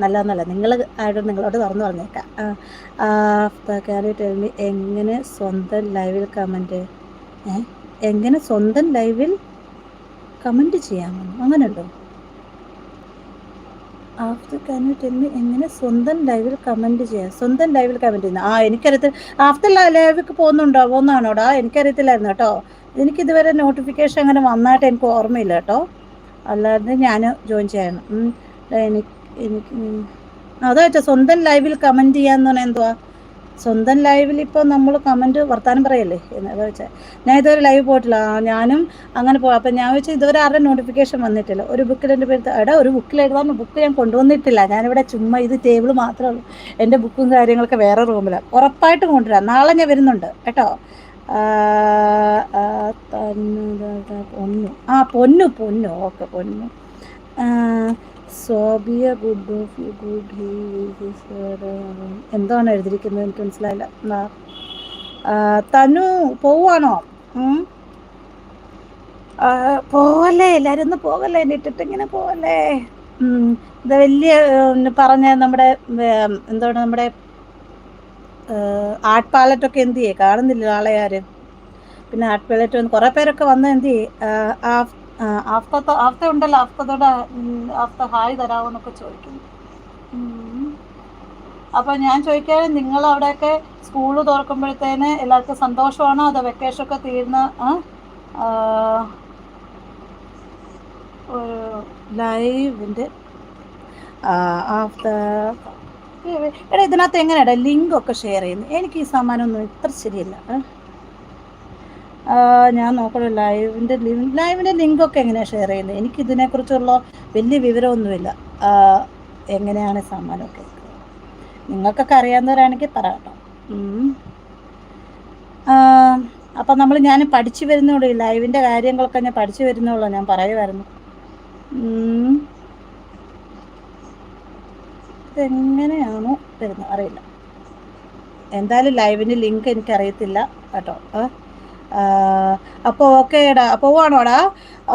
S1: നല്ലതെന്നല്ല നിങ്ങൾ ആയിട്ട് നിങ്ങളോട് തുറന്നു പറഞ്ഞേക്കാം. എങ്ങനെ സ്വന്തം ലൈവിൽ കമന്റ് എങ്ങനെ സ്വന്തം ലൈവിൽ കമന്റ് ചെയ്യാമോ അങ്ങനെ ഉണ്ടോ ആഫ്റ്റർ കാൻ യു എങ്ങനെ സ്വന്തം ലൈവിൽ കമന്റ് ചെയ്യാം? സ്വന്തം ലൈവിൽ കമന്റ് ചെയ്യുന്നത് ആ എനിക്കറിയത്തില്ല. ആഫ്റ്റർ ലൈവിലേക്ക് പോകുന്നുണ്ടോ? പോകുന്നതാണോടാ? എനിക്കറിയത്തില്ലായിരുന്നു കേട്ടോ. എനിക്കിതുവരെ നോട്ടിഫിക്കേഷൻ അങ്ങനെ വന്നായിട്ട് എനിക്ക് ഓർമ്മയില്ല കേട്ടോ. അല്ലാതെ ഞാൻ ജോയിൻ ചെയ്യണം. എനിക്ക് എനിക്ക് അതാ സ്വന്തം ലൈവിൽ കമന്റ് ചെയ്യാന്ന് പറഞ്ഞാൽ എന്തുവാ? സ്വന്തം ലൈവിൽ ഇപ്പോൾ നമ്മൾ കമന്റ് വർത്താനം പറയല്ലേ? എന്ന് വെച്ചാൽ ഞാൻ ഇതുവരെ ലൈവ് പോയിട്ടില്ല. ഞാനും അങ്ങനെ പോകാം അപ്പം ഞാൻ വെച്ചാൽ ഇതുവരെ ആരുടെ നോട്ടിഫിക്കേഷൻ വന്നിട്ടില്ല. ഒരു ബുക്കിൽ എന്റെ പേര് എടാ ഒരു ബുക്കിൽ എഴുതാൻ ബുക്ക് ഞാൻ കൊണ്ടുവന്നിട്ടില്ല. ഞാനിവിടെ ചുമ്മാ ഇത് ടേബിൾ മാത്രമേ ഉള്ളൂ. എന്റെ ബുക്കും കാര്യങ്ങളൊക്കെ വേറെ റൂമിലാണ് ഉറപ്പായിട്ടും കൊണ്ടുവരാം. നാളെ ഞാൻ വരുന്നുണ്ട്. കേട്ടോ? പൊന്നു. ആ Ponnu Ponnu. Okay Ponnu. Sobia good of you good എന്താണ് എഴുതിയിരിക്കുന്നത്? എനിക്ക് മനസ്സിലായില്ല. തനു പോവാണോ പോവല്ലേ? എല്ലാവരും ഒന്ന് പോകല്ലേ ഇട്ടിട്ട് ഇങ്ങനെ പോവല്ലേ? ഇത് വലിയ പറഞ്ഞ നമ്മുടെ എന്താണ് നമ്മുടെ ആർട്ട് പാലറ്റൊക്കെ എന്ത് ചെയ്യേ? കാണുന്നില്ല ആളെ ആരും? പിന്നെ ആർട്ട് പാലറ്റ് വന്ന് കുറേ പേരൊക്കെ വന്ന് എന്ത് ചെയ്യേ? ആഫ്തത്തെ ആഫ്ത ഉണ്ടല്ലോ ആഫ്തത്തോടെ ആഫ്ത ഹായ് തരാമോന്നൊക്കെ ചോദിക്കുന്നു. അപ്പോൾ ഞാൻ ചോദിക്കാൻ നിങ്ങൾ അവിടെയൊക്കെ സ്കൂൾ തുറക്കുമ്പോഴത്തേന് എല്ലാവർക്കും സന്തോഷമാണോ? അതോ വെക്കേഷൻ ഒക്കെ തീർന്ന ഒരു ലൈവിന്റെ ആഫ്റ്റർ എടാ ഇതിനകത്ത് എങ്ങനെയാടാ ലിങ്ക് ഒക്കെ ഷെയർ ചെയ്യുന്നു? എനിക്ക് ഈ സമ്മാനമൊന്നും ഇത്ര ശരിയല്ല. ഞാൻ നോക്കണം ലൈവിന്റെ ലൈവിന്റെ ലിങ്കൊക്കെ എങ്ങനെയാണ് ഷെയർ ചെയ്യുന്നത് എനിക്ക് ഇതിനെക്കുറിച്ചുള്ള വലിയ വിവരമൊന്നുമില്ല. എങ്ങനെയാണ് സമ്മാനമൊക്കെ? നിങ്ങൾക്കൊക്കെ അറിയാവുന്നവരാണെങ്കിൽ പറയാട്ടോ അപ്പം നമ്മൾ ഞാൻ പഠിച്ചു വരുന്നുള്ളൂ. ഈ ലൈവിന്റെ കാര്യങ്ങളൊക്കെ ഞാൻ പഠിച്ചു വരുന്നുള്ളൂ. ഞാൻ പറയുമായിരുന്നു ഇതെങ്ങനെയാണോ വരുന്നത്? അറിയില്ല. എന്തായാലും ലൈവിന്റെ ലിങ്ക് എനിക്കറിയത്തില്ല കേട്ടോ. അപ്പോൾ ഓക്കേടാ പോവാണോടാ?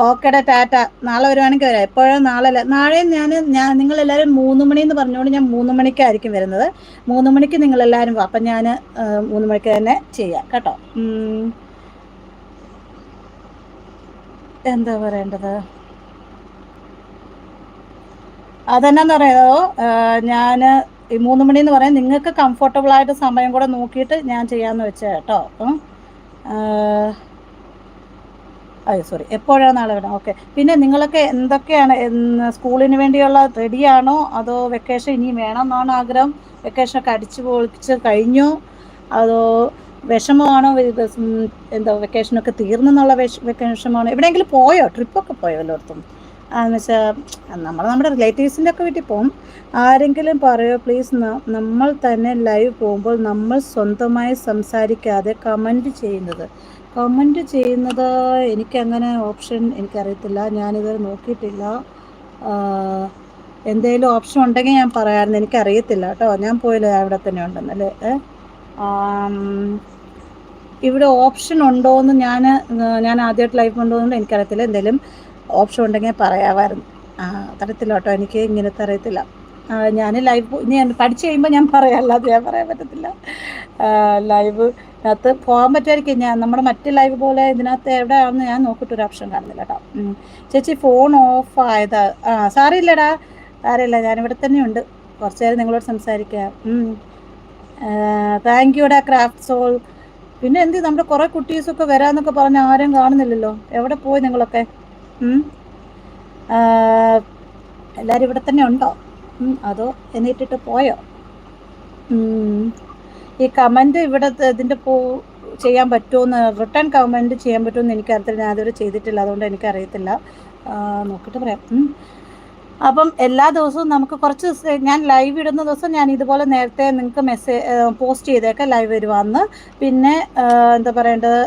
S1: ഓക്കേടാ ടാറ്റ. നാളെ വരുവാണെങ്കിൽ വരാം. എപ്പോഴും നാളെ നാളെ ഞാൻ ഞാൻ നിങ്ങളെല്ലാവരും മൂന്ന് മണി എന്ന് പറഞ്ഞുകൊണ്ട് ഞാൻ മൂന്ന് മണിക്കായിരിക്കും വരുന്നത്. മൂന്ന് മണിക്ക് നിങ്ങൾ നിങ്ങളെല്ലാവരും അപ്പം ഞാൻ മൂന്ന് മണിക്ക് തന്നെ ചെയ്യാം. കേട്ടോ? എന്താ പറയേണ്ടത്? അതെന്നാന്ന് പറയുന്നത് ഞാൻ ഈ മൂന്ന് മണി എന്ന് പറയാൻ നിങ്ങൾക്ക് കംഫർട്ടബിൾ ആയിട്ട് സമയം കൂടെ നോക്കിയിട്ട് ഞാൻ ചെയ്യാമെന്ന് വെച്ചാൽ കേട്ടോ. അപ്പം അയ്യോ സോറി എപ്പോഴാണ് നാളെ വരാം? ഓക്കെ പിന്നെ നിങ്ങളൊക്കെ എന്തൊക്കെയാണ് സ്കൂളിന് വേണ്ടിയുള്ള റെഡിയാണോ? അതോ വെക്കേഷൻ ഇനി വേണമെന്നാണ് ആഗ്രഹം? വെക്കേഷനൊക്കെ അടിച്ചു പൊളിച്ച് കഴിഞ്ഞോ? അതോ വിഷമമാണോ? എന്താ വെക്കേഷനൊക്കെ തീർന്നെന്നുള്ള വിഷ വിഷമമാണോ എവിടെയെങ്കിലും പോയോ? ട്രിപ്പൊക്കെ പോയോ എല്ലായിടത്തും? എന്ന് വെച്ചാൽ നമ്മൾ നമ്മുടെ റിലേറ്റീവ്സിന്റെ ഒക്കെ വീട്ടിൽ പോകും ആരെങ്കിലും പറയോ പ്ലീസ് നമ്മൾ തന്നെ ലൈവ് പോകുമ്പോൾ നമ്മൾ സ്വന്തമായി സംസാരിക്കാതെ കമന്റ് ചെയ്യുന്നത്. കമന്റ് ചെയ്യുന്നത് എനിക്കങ്ങനെ ഓപ്ഷൻ എനിക്കറിയത്തില്ല. ഞാനിതുവരെ നോക്കിയിട്ടില്ല. എന്തെങ്കിലും ഓപ്ഷൻ ഉണ്ടെങ്കിൽ ഞാൻ പറയാമായിരുന്നു എനിക്കറിയത്തില്ല കേട്ടോ. ഞാൻ പോയില്ല അവിടെ തന്നെ ഉണ്ടെന്നല്ലേ ഇവിടെ ഓപ്ഷൻ ഉണ്ടോ എന്ന് ഞാൻ ഞാൻ ആദ്യമായിട്ട് ലൈവ് എന്ന് എനിക്കറിയത്തില്ല. എന്തെങ്കിലും ഓപ്ഷൻ ഉണ്ടെങ്കിൽ പറയാമായിരുന്നു ആ തരത്തിലോട്ടോ? എനിക്ക് ഇങ്ങനത്തെ അറിയത്തില്ല. ഞാൻ ലൈവ് ഞാൻ പഠിച്ചു കഴിയുമ്പോൾ ഞാൻ പറയാം. ഞാൻ പറയാൻ പറ്റത്തില്ല. ലൈവ് അകത്ത് പോകാൻ പറ്റുമായിരിക്കും ഞാൻ നമ്മുടെ മറ്റ് ലൈവ് പോലെ ഇതിനകത്ത് എവിടെയാണെന്ന് ഞാൻ നോക്കിയിട്ട് ഒരു ഓപ്ഷൻ കാണുന്നില്ല കേട്ടോ. ചേച്ചി ഫോൺ ഓഫ് ആയത്. ആ സാറിയില്ലടാ സാറിയില്ല ഞാനിവിടെ തന്നെയുണ്ട് കുറച്ച് നേരം നിങ്ങളോട് സംസാരിക്കാം. താങ്ക് യുടാ ക്രാഫ്റ്റ് സോൾ പിന്നെ എന്ത്? നമ്മുടെ കുറേ കുട്ടീസൊക്കെ വരാമെന്നൊക്കെ പറഞ്ഞ് ആരും കാണുന്നില്ലല്ലോ. എവിടെ പോയി നിങ്ങളൊക്കെ? എല്ലാവരും ഇവിടെ തന്നെ ഉണ്ടോ? അതോ എന്നിട്ടിട്ട് പോയോ? ഈ കമന്റ് ഇവിടെ ഇതിന്റെ പോ ചെയ്യാൻ പറ്റുമെന്ന് റിട്ടേൺ കമന്റ് ചെയ്യാൻ പറ്റുമെന്ന് എനിക്കറിയത്തില്ല. ഞാൻ അതുവരെ ചെയ്തിട്ടില്ല. അതുകൊണ്ട് എനിക്കറിയത്തില്ല. നോക്കിയിട്ട് പറയാം. അപ്പം എല്ലാ ദിവസവും നമുക്ക് കുറച്ച് ഞാൻ ലൈവ് ഇടുന്ന ദിവസം ഞാൻ ഇതുപോലെ നേരത്തെ നിങ്ങൾക്ക് മെസ്സേജ് പോസ്റ്റ് ചെയ്തേക്കാം ലൈവ് വരുവാന്ന്. പിന്നെ എന്താ പറയേണ്ടത്?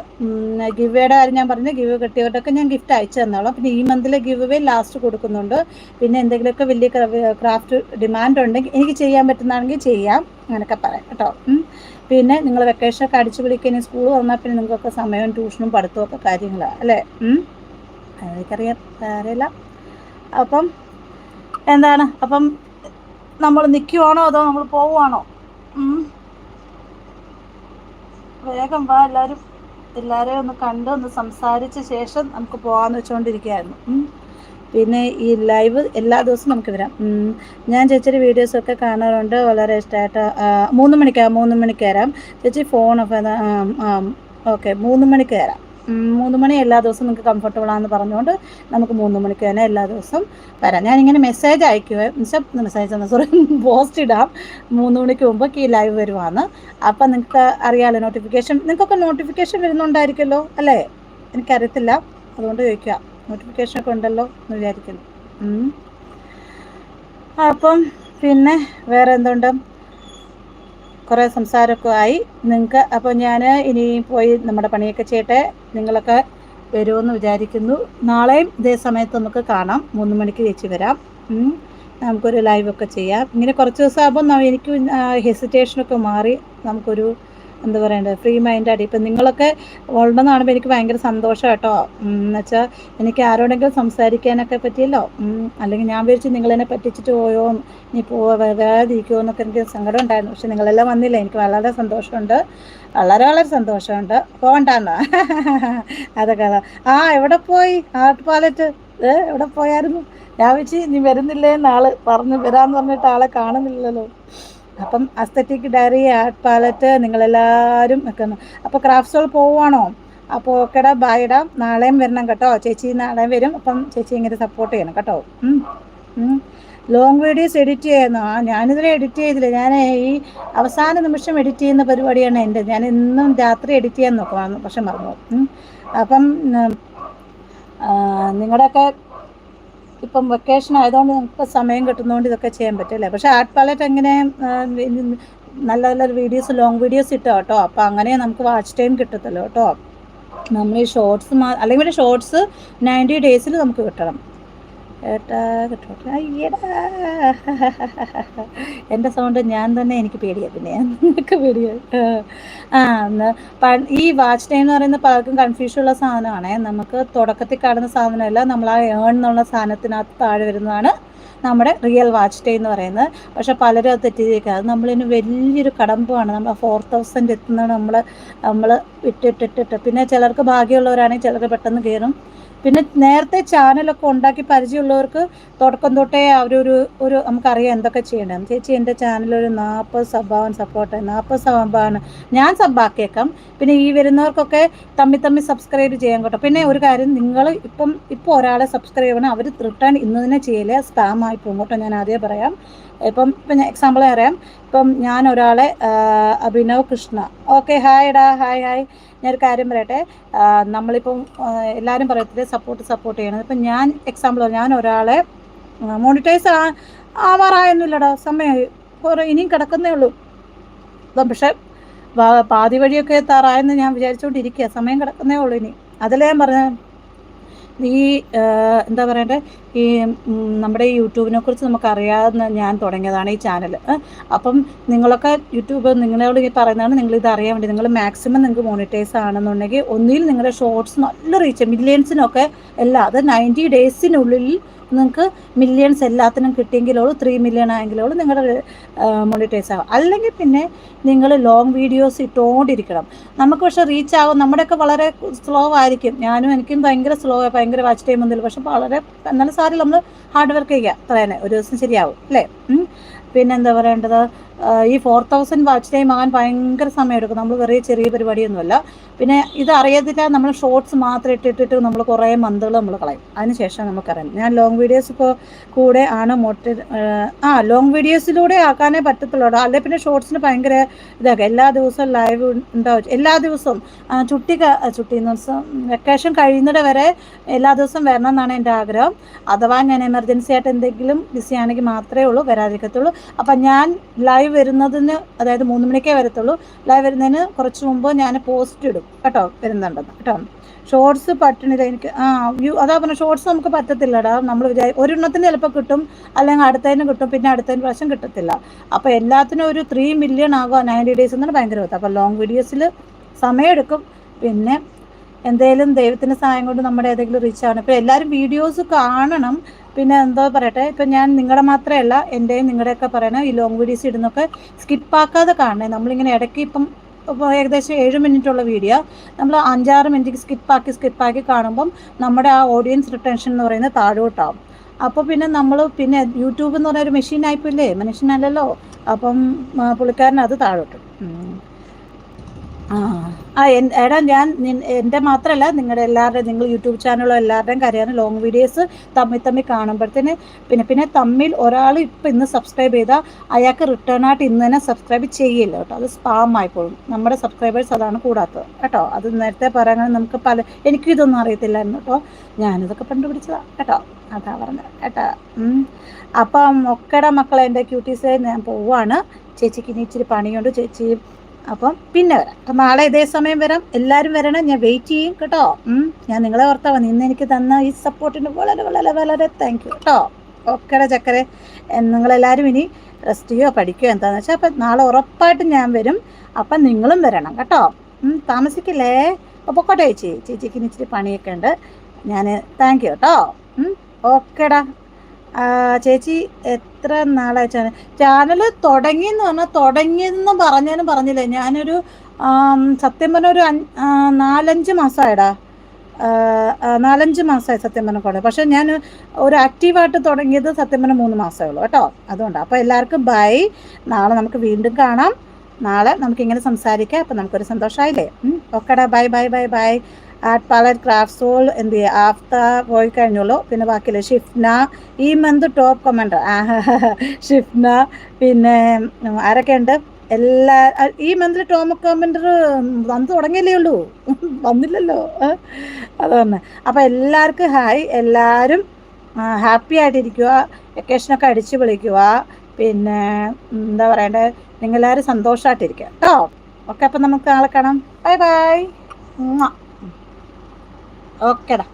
S1: ഗിവേയുടെ കാര്യം ഞാൻ പറഞ്ഞു ഗിവ് കിട്ടിയവരുടെയൊക്കെ ഞാൻ ഗിഫ്റ്റ് അയച്ചു തന്നോളാം. പിന്നെ ഈ മന്തിലെ ഗിവ് വേ ലാസ്റ്റ് കൊടുക്കുന്നുണ്ട്. പിന്നെ എന്തെങ്കിലുമൊക്കെ വലിയ ക്രാഫ്റ്റ് ഡിമാൻഡ് ഉണ്ടെങ്കിൽ എനിക്ക് ചെയ്യാൻ പറ്റുന്നതാണെങ്കിൽ ചെയ്യാം. അങ്ങനെയൊക്കെ പറയാം കേട്ടോ. പിന്നെ നിങ്ങൾ വെക്കേഷനൊക്കെ അടിച്ചു പിടിക്കുന്ന സ്കൂൾ വന്നാൽ പിന്നെ നിങ്ങൾക്കൊക്കെ സമയവും ട്യൂഷനും പഠിത്തവും ഒക്കെ കാര്യങ്ങളാണ് അല്ലേ? എനിക്കറിയാം അറിയില്ല അപ്പം എന്താണ്? അപ്പം നമ്മൾ നിൽക്കുവാണോ അതോ നമ്മൾ പോവുകയാണോ വേഗം വാ എല്ലാവരും എല്ലാവരെയും ഒന്ന് കണ്ട് ഒന്ന് സംസാരിച്ച ശേഷം നമുക്ക് പോകാമെന്ന് വെച്ചുകൊണ്ടിരിക്കുകയായിരുന്നു പിന്നെ ഈ ലൈവ് എല്ലാ ദിവസവും നമുക്ക് വരാം. ഞാൻ ചേച്ചിയുടെ വീഡിയോസൊക്കെ കാണാറുണ്ട്. വളരെ ഇഷ്ടമായിട്ട് മൂന്ന് മണിക്ക് മൂന്ന് മണിക്ക് വരാം. ചേച്ചി ഫോൺ ഓക്കെ മൂന്ന് മണിക്ക് വരാം. മൂന്ന് മണി എല്ലാ ദിവസവും നിങ്ങൾക്ക് കംഫർട്ടബിൾ ആണെന്ന് പറഞ്ഞുകൊണ്ട് നമുക്ക് മൂന്ന് മണിക്ക് തന്നെ എല്ലാ ദിവസവും വരാം. ഞാനിങ്ങനെ മെസ്സേജ് അയക്കുക മെസ്സേജ് തന്നെ സോറി പോസ്റ്റ് ഇടാം. മൂന്ന് മണിക്ക് മുമ്പ് ഈ ലൈവ് വരുവാണ് അപ്പം നിങ്ങൾക്ക് അറിയാമല്ലോ നോട്ടിഫിക്കേഷൻ നിങ്ങൾക്കൊക്കെ നോട്ടിഫിക്കേഷൻ വരുന്നുണ്ടായിരിക്കുമല്ലോ അല്ലേ? എനിക്കറിയത്തില്ല. അതുകൊണ്ട് ചോദിക്കുക നോട്ടിഫിക്കേഷനൊക്കെ ഉണ്ടല്ലോ എന്ന് വിചാരിക്കുന്നു. അപ്പം പിന്നെ വേറെ എന്തുണ്ട്? കുറേ സംസാരമൊക്കെ ആയി. നിങ്ങൾക്ക് അപ്പോൾ ഞാൻ ഇനി പോയി നമ്മുടെ പണിയൊക്കെ ചെയ്യട്ടെ. നിങ്ങളൊക്കെ വരുമെന്ന് വിചാരിക്കുന്നു. നാളെയും ഇതേ സമയത്ത് നമുക്ക് കാണാം. മൂന്ന് മണിക്ക് ചേച്ചി വരാം. നമുക്കൊരു ലൈവൊക്കെ ചെയ്യാം. ഇങ്ങനെ കുറച്ച് ദിവസം ആകുമ്പോൾ എനിക്ക് ഹെസിറ്റേഷനൊക്കെ മാറി. നമുക്കൊരു എന്താ പറയണ്ടത് ഫ്രീ മൈൻഡായിട്ട് ഇപ്പം നിങ്ങളൊക്കെ ഉള്ളതെന്ന് കാണുമ്പോൾ എനിക്ക് ഭയങ്കര സന്തോഷം കേട്ടോ. എന്നുവെച്ചാൽ എനിക്ക് ആരോടെങ്കിലും സംസാരിക്കാനൊക്കെ പറ്റിയല്ലോ. അല്ലെങ്കിൽ ഞാൻ വിചാരിച്ചു നിങ്ങളെന്നെ പറ്റിച്ചിട്ട് പോയോ നീ പോവാ വരാതിരിക്കുമോ എന്നൊക്കെ എനിക്ക് സങ്കടം ഉണ്ടായിരുന്നു. പക്ഷെ നിങ്ങളെല്ലാം വന്നില്ല എനിക്ക് വളരെ സന്തോഷമുണ്ട്. വളരെ വളരെ സന്തോഷമുണ്ട്. പോകണ്ടെന്നാ *laughs* അതൊക്കെ ആ എവിടെ പോയി? ആർട്ട് പാലറ്റ് എവിടെ പോയായിരുന്നു? ഞാൻ വെച്ച് നീ വരുന്നില്ലേ നാൾ പറഞ്ഞു വരാമെന്ന് പറഞ്ഞിട്ട് ആളെ കാണുന്നില്ലല്ലോ. അപ്പം അസ്തറ്റിക് ഡയറി ആർട്ട് പാലറ്റ് നിങ്ങളെല്ലാവരും നിൽക്കുന്നു അപ്പോൾ ക്രാഫ്റ്റ് സ്റ്റോൾ പോവുകയാണോ അപ്പോൾ ഓക്കേടാ ബായിടാ നാളെയും വരണം കേട്ടോ. ചേച്ചി നാളെയും വരും. അപ്പം ചേച്ചി ഇങ്ങനെ സപ്പോർട്ട് ചെയ്യണം കേട്ടോ. ലോങ് വീഡിയോസ് എഡിറ്റ് ചെയ്യുന്നു. ആ ഞാനിതുവരെ എഡിറ്റ് ചെയ്തില്ല. ഞാൻ ഈ അവസാന നിമിഷം എഡിറ്റ് ചെയ്യുന്ന പരിപാടിയാണ് എന്റെ. ഞാൻ ഇന്നും രാത്രി എഡിറ്റ് ചെയ്യാൻ നോക്കുവാണ് പക്ഷെ മറന്നു അപ്പം നിങ്ങളുടെയൊക്കെ ഇപ്പം വെക്കേഷൻ ആയതുകൊണ്ട് നമുക്ക് സമയം കിട്ടുന്നതുകൊണ്ട് ഇതൊക്കെ ചെയ്യാൻ പറ്റില്ലേ. പക്ഷേ ആർട്ട് പാലറ്റ് എങ്ങനെ നല്ല നല്ല വീഡിയോസ് ലോങ് വീഡിയോസ് ഇട്ടോ കേട്ടോ അപ്പോൾ അങ്ങനെ നമുക്ക് വാച്ച് ടൈം കിട്ടത്തല്ലോ കേട്ടോ. നമ്മൾ ഈ ഷോർട്സ് അല്ലെങ്കിൽ ഷോർട്സ് നയന്റി ഡേയ്സിൽ നമുക്ക് കിട്ടണം. ഏട്ടാ കിട്ടും അയ്യടാ. എന്റെ സൗണ്ട് ഞാൻ തന്നെ എനിക്ക് പേടിയാ. പിന്നെ എനിക്ക് പേടിയാ. ആ ഈ വാച്ച് ടൈം എന്ന് പറയുന്ന പലർക്കും കൺഫ്യൂഷൻ ഉള്ള സാധനമാണ്. നമുക്ക് തുടക്കത്തിൽ കാണുന്ന സാധനമല്ല. നമ്മൾ ആ ഏൺ എന്നുള്ള സാധനത്തിനകത്ത് താഴെ വരുന്നതാണ് നമ്മുടെ റിയൽ വാച്ച് ടൈം എന്ന് പറയുന്നത്. പക്ഷെ പലരും അത് തെറ്റിദ്ധരിക്കുക അത് നമ്മളിന് വലിയൊരു കടമ്പാണ് നമ്മൾ ഫോർ തൗസൻഡ് എത്തുന്നത് നമ്മൾ നമ്മൾ ഇട്ടിട്ടിട്ടിട്ട് പിന്നെ ചിലർക്ക് ഭാഗ്യമുള്ളവരാണെങ്കിൽ ചിലർക്ക് പെട്ടെന്ന് കയറും. പിന്നെ നേരത്തെ ചാനലൊക്കെ ഉണ്ടാക്കി പരിചയമുള്ളവർക്ക് തുടക്കം തൊട്ടേ അവരൊരു ഒരു നമുക്കറിയാം എന്തൊക്കെ ചെയ്യണം. ചേച്ചി എന്റെ ചാനലൊരു നാൽപ്പത് സബ്ബാവൻ സപ്പോർട്ട് നാൽപ്പത് സബ്ബാണ് ഞാൻ സബ്ബാക്കിയേക്കാം പിന്നെ ഈ വരുന്നവർക്കൊക്കെ തമ്മി തമ്മി സബ്സ്ക്രൈബ് ചെയ്യാൻ കേട്ടോ. പിന്നെ ഒരു കാര്യം നിങ്ങൾ ഇപ്പം ഇപ്പോൾ ഒരാളെ സബ്സ്ക്രൈബ് ചെയ്യണം അവർ റിട്ടേൺ ഇന്ന് തന്നെ ചെയ്യില്ല സ്പാം ആയി പോകും കേട്ടോ. ഞാൻ ആദ്യം പറയാം. ഇപ്പം ഇപ്പം എക്സാമ്പിൾ പറയാം. ഇപ്പം ഞാൻ ഒരാളെ അഭിനവ് കൃഷ്ണ. ഓക്കെ ഹായ് ഡാ ഹായ് ഹായ് ഞാനൊരു കാര്യം പറയട്ടെ? നമ്മളിപ്പം എല്ലാവരും പറയത്തില്ലേ സപ്പോർട്ട് സപ്പോർട്ട് ചെയ്യണം. ഇപ്പം ഞാൻ എക്സാമ്പിൾ ഞാൻ ഒരാളെ മോണിറ്റൈസ് ആവാറായൊന്നുമില്ലടാ സമയമായി കുറേ ഇനിയും കിടക്കുന്നേ ഉള്ളൂ. പക്ഷേ പാതി വഴിയൊക്കെ എത്താറായെന്ന് ഞാൻ വിചാരിച്ചുകൊണ്ടിരിക്കുക സമയം കിടക്കുന്നേ ഉള്ളൂ ഇനി. അതിലേ ഞാൻ പറഞ്ഞ? ഈ എന്താ പറയണ്ടേ? ഈ നമ്മുടെ യൂട്യൂബിനെ കുറിച്ച് നമുക്ക് അറിയാവുന്ന ഞാൻ തുടങ്ങിയതാണ് ഈ ചാനൽ അപ്പം നിങ്ങളൊക്കെ യൂട്യൂബ് നിങ്ങളോട് ഈ പറയുന്നതാണ് നിങ്ങൾ ഇത് അറിയാൻ വേണ്ടി. നിങ്ങൾ മാക്സിമം നിങ്ങൾക്ക് മോണിറ്റൈസ് ആണെന്നുണ്ടെങ്കിൽ ഒന്നിൽ നിങ്ങളുടെ ഷോർട്സ് നല്ല റീച്ച് മില്യൺസിനൊക്കെ അല്ല അത് നയന്റി ഡേയ്സിനുള്ളിൽ നിങ്ങൾക്ക് മില്യൺസ് എല്ലാത്തിനും കിട്ടിയെങ്കിലോളൂ ത്രീ മില്യൺ ആയെങ്കിലോളൂ നിങ്ങളുടെ മോണിറ്റൈസ് ആവും. അല്ലെങ്കിൽ പിന്നെ നിങ്ങൾ ലോങ് വീഡിയോസ് ഇട്ടുകൊണ്ടിരിക്കണം നമുക്ക് പക്ഷേ റീച്ച് ആകും നമ്മുടെയൊക്കെ വളരെ സ്ലോ ആയിരിക്കും. ഞാനും എനിക്കും ഭയങ്കര സ്ലോ ഭയങ്കര വാച്ച് ടൈം ഒന്നുമില്ല പക്ഷെ വളരെ എന്നാലും സാറിൽ നമ്മൾ ഹാർഡ് വർക്ക് ചെയ്യുക അത്ര തന്നെ ഒരു ദിവസം ശരിയാവും. അല്ലേ? പിന്നെന്താ പറയേണ്ടത്? ഈ ഫോർ തൗസൻഡ് വാച്ച് ടൈം ആകാൻ ഭയങ്കര സമയം എടുക്കും നമ്മൾ വെറിയ ചെറിയ പരിപാടിയൊന്നുമല്ല. പിന്നെ ഇത് അറിയത്തില്ല നമ്മൾ ഷോർട്സ് മാത്രം ഇട്ടിട്ടിട്ട് നമ്മൾ കുറേ മന്തുകൾ നമ്മൾ കളയും. അതിനുശേഷം നമുക്കറിയാം. ഞാൻ ലോങ് വീഡിയോസ് ഇപ്പോൾ കൂടെ ആണ് മോട്ടി ആ ലോങ് വീഡിയോസിലൂടെ ആക്കാനേ പറ്റത്തുള്ളൂ അല്ലെ പിന്നെ ഷോർട്സിന് ഭയങ്കര ഇതാക്കുക എല്ലാ ദിവസവും ലൈവ് ഉണ്ടാവും. എല്ലാ ദിവസവും ചുട്ടി ചുട്ടി വെക്കേഷൻ കഴിയുന്നിട വരെ എല്ലാ ദിവസവും വരണം എന്നാണ് എന്റെ ആഗ്രഹം. അഥവാ ഞാൻ എമർജൻസി ആയിട്ട് എന്തെങ്കിലും ബിസി ആണെങ്കിൽ മാത്രമേ ഉള്ളൂ വരാതിരിക്കത്തുള്ളൂ. അപ്പം ഞാൻ ലൈവ് ലൈവ് വരുന്നതിന് അതായത് മൂന്ന് മണിക്കേ വരത്തുള്ളൂ. ലൈവ് വരുന്നതിന് കുറച്ച് മുമ്പ് ഞാൻ പോസ്റ്റ് ഇടും കേട്ടോ വരുന്നുണ്ടെന്ന് കേട്ടോ. ഷോർട്സ് പറ്റണില്ല എനിക്ക് ആ വ്യൂ അതാ പറഞ്ഞ ഷോർട്സ് നമുക്ക് പറ്റത്തില്ലടാ. നമ്മൾ വിചാരി ഒരെണ്ണത്തിന് ചിലപ്പോൾ കിട്ടും അല്ലെങ്കിൽ അടുത്തതിന് കിട്ടും പിന്നെ അടുത്തതിന് പ്രാവശ്യം കിട്ടത്തില്ല. അപ്പോൾ എല്ലാത്തിനും ഒരു ത്രീ മില്യൺ ആകുക നയന്റി ഡേയ്സ് എന്നാണ് ഭയങ്കര വ്യത്യാസം അപ്പോൾ ലോങ് വീഡിയോസിൽ സമയമെടുക്കും പിന്നെ എന്തേലും ദൈവത്തിന്റെ സഹായം കൊണ്ട് നമ്മുടെ ഏതെങ്കിലും റീച്ച് ആവണം. ഇപ്പോൾ എല്ലാവരും വീഡിയോസ് കാണണം. പിന്നെ എന്തോ പറയട്ടെ? ഇപ്പം ഞാൻ നിങ്ങളുടെ മാത്രമല്ല എന്റെയും നിങ്ങളുടെയൊക്കെ പറയണ ഈ ലോങ് വീഡിയോസ് ഇടുന്നൊക്കെ സ്കിപ്പാക്കാതെ കാണണേ. നമ്മളിങ്ങനെ ഇടയ്ക്ക് ഇപ്പം ഇപ്പോൾ ഏകദേശം ഏഴ് മിനിറ്റുള്ള വീഡിയോ നമ്മൾ അഞ്ചാറ് മിനിറ്റ് സ്കിപ്പാക്കി സ്കിപ്പാക്കി കാണുമ്പം നമ്മുടെ ആ ഓഡിയൻസ് റിട്ടൻഷൻ എന്ന് പറയുന്നത് താഴോട്ടാവും. അപ്പോൾ പിന്നെ നമ്മൾ പിന്നെ യൂട്യൂബ് എന്ന് പറഞ്ഞ ഒരു മെഷീൻ ആയിപ്പോയില്ലേ? മനുഷ്യനല്ലല്ലോ. അപ്പം പുള്ളിക്കാരൻ അത് താഴോട്ട്. ആ എടാ ഞാൻ എന്റെ മാത്രമല്ല നിങ്ങളുടെ എല്ലാവരുടെയും നിങ്ങൾ യൂട്യൂബ് ചാനലോ എല്ലാവരുടെയും കാര്യമാണ് ലോങ് വീഡിയോസ് തമ്മിൽ തമ്മിൽ കാണുമ്പോഴത്തേന് പിന്നെ പിന്നെ തമ്മിൽ ഒരാൾ ഇപ്പം ഇന്ന് സബ്സ്ക്രൈബ് ചെയ്താൽ അയാൾക്ക് റിട്ടേൺ ആയിട്ട് ഇന്ന് തന്നെ സബ്സ്ക്രൈബ് ചെയ്യില്ല കേട്ടോ. അത് സ്പാം ആയിപ്പോഴും നമ്മുടെ സബ്സ്ക്രൈബേഴ്സ് അതാണ് കൂടാത്തത്. കേട്ടോ അത് നേരത്തെ പറയാൻ നമുക്ക് പല എനിക്കും ഇതൊന്നും അറിയത്തില്ലായിരുന്നു കേട്ടോ. ഞാനിതൊക്കെ കണ്ടുപിടിച്ചതാണ് കേട്ടോ അതാ പറഞ്ഞത്. കേട്ടോ അപ്പം ഒക്കെടെ മക്കളെ എന്റെ ക്യൂട്ടീസ് ഞാൻ പോവാണ്. ചേച്ചിക്ക് ഇനി ഇച്ചിരി പണിയുണ്ട്. ചേച്ചി അപ്പം പിന്നെ വരാം. അപ്പം നാളെ ഇതേ സമയം വരാം. എല്ലാവരും വരണം. ഞാൻ വെയിറ്റ് ചെയ്യും കേട്ടോ. ഞാൻ നിങ്ങളെ ഓർത്താ വന്നു. ഇന്ന് എനിക്ക് തന്ന ഈ സപ്പോർട്ടിന് വളരെ വളരെ വളരെ താങ്ക് യു കേട്ടോ. ഓക്കേടെ ചക്കരെ. നിങ്ങളെല്ലാവരും ഇനി റെസ്റ്റ് ചെയ്യുകയോ പഠിക്കുകയോ എന്താണെന്ന് വെച്ചാൽ അപ്പം നാളെ ഉറപ്പായിട്ടും ഞാൻ വരും. അപ്പം നിങ്ങളും വരണം കേട്ടോ. താമസിക്കില്ലേ? അപ്പോൾ പൊക്കോട്ടെ ചേച്ചി. ചേച്ചിക്ക് ഇച്ചിരി പണിയൊക്കെ ഉണ്ട്. ഞാൻ താങ്ക് യു കേട്ടോ. ഓക്കേടാ. ചേച്ചി എത്ര നാളായി? ചാനൽ ചാനൽ തുടങ്ങിയെന്ന് പറഞ്ഞാൽ തുടങ്ങിയെന്ന് പറഞ്ഞാലും പറഞ്ഞില്ലേ? ഞാനൊരു സത്യം പറഞ്ഞ ഒരു നാലഞ്ച് മാസമായടാ നാലഞ്ച് മാസമായി സത്യം പറഞ്ഞ കൊണ്ട് പക്ഷെ ഞാൻ ഒരു ആക്റ്റീവായിട്ട് തുടങ്ങിയത് സത്യം പറഞ്ഞ മൂന്ന് മാസമേ ഉള്ളൂ കേട്ടോ. അതുകൊണ്ട്. അപ്പോൾ എല്ലാവർക്കും ബൈ. നാളെ നമുക്ക് വീണ്ടും കാണാം. നാളെ നമുക്കിങ്ങനെ സംസാരിക്കാം. അപ്പം നമുക്കൊരു സന്തോഷമായില്ലേ ഓക്കെടാ. Bye bye bye bye. Art palette craft soul എന്ത് ചെയ്യുക ആഫ്ത പോയി കഴിഞ്ഞുള്ളൂ. പിന്നെ ബാക്കിയില്ല ഷിഫ്ന. ഈ മന്ത് ടോപ്പ് കമൻഡർ ഷിഫ്ന. പിന്നെ ആരൊക്കെ ഉണ്ട്? എല്ലാ ഈ മന്തിൽ ടോം കമൻഡർ വന്ന് തുടങ്ങിയല്ലേ ഉള്ളൂ. വന്നില്ലല്ലോ. അത് തന്നെ. അപ്പോൾ എല്ലാവർക്കും ഹായ്. എല്ലാവരും ഹാപ്പി ആയിട്ടിരിക്കുക. വെക്കേഷനൊക്കെ അടിച്ച് വിളിക്കുക പിന്നെ എന്താ പറയണ്ടേ? നിങ്ങളെല്ലാവരും സന്തോഷമായിട്ടിരിക്കുക കേട്ടോ ഓക്കെ അപ്പം നമുക്ക് നാളെ കാണാം. ബൈ ബൈ ഓക്കേടാ.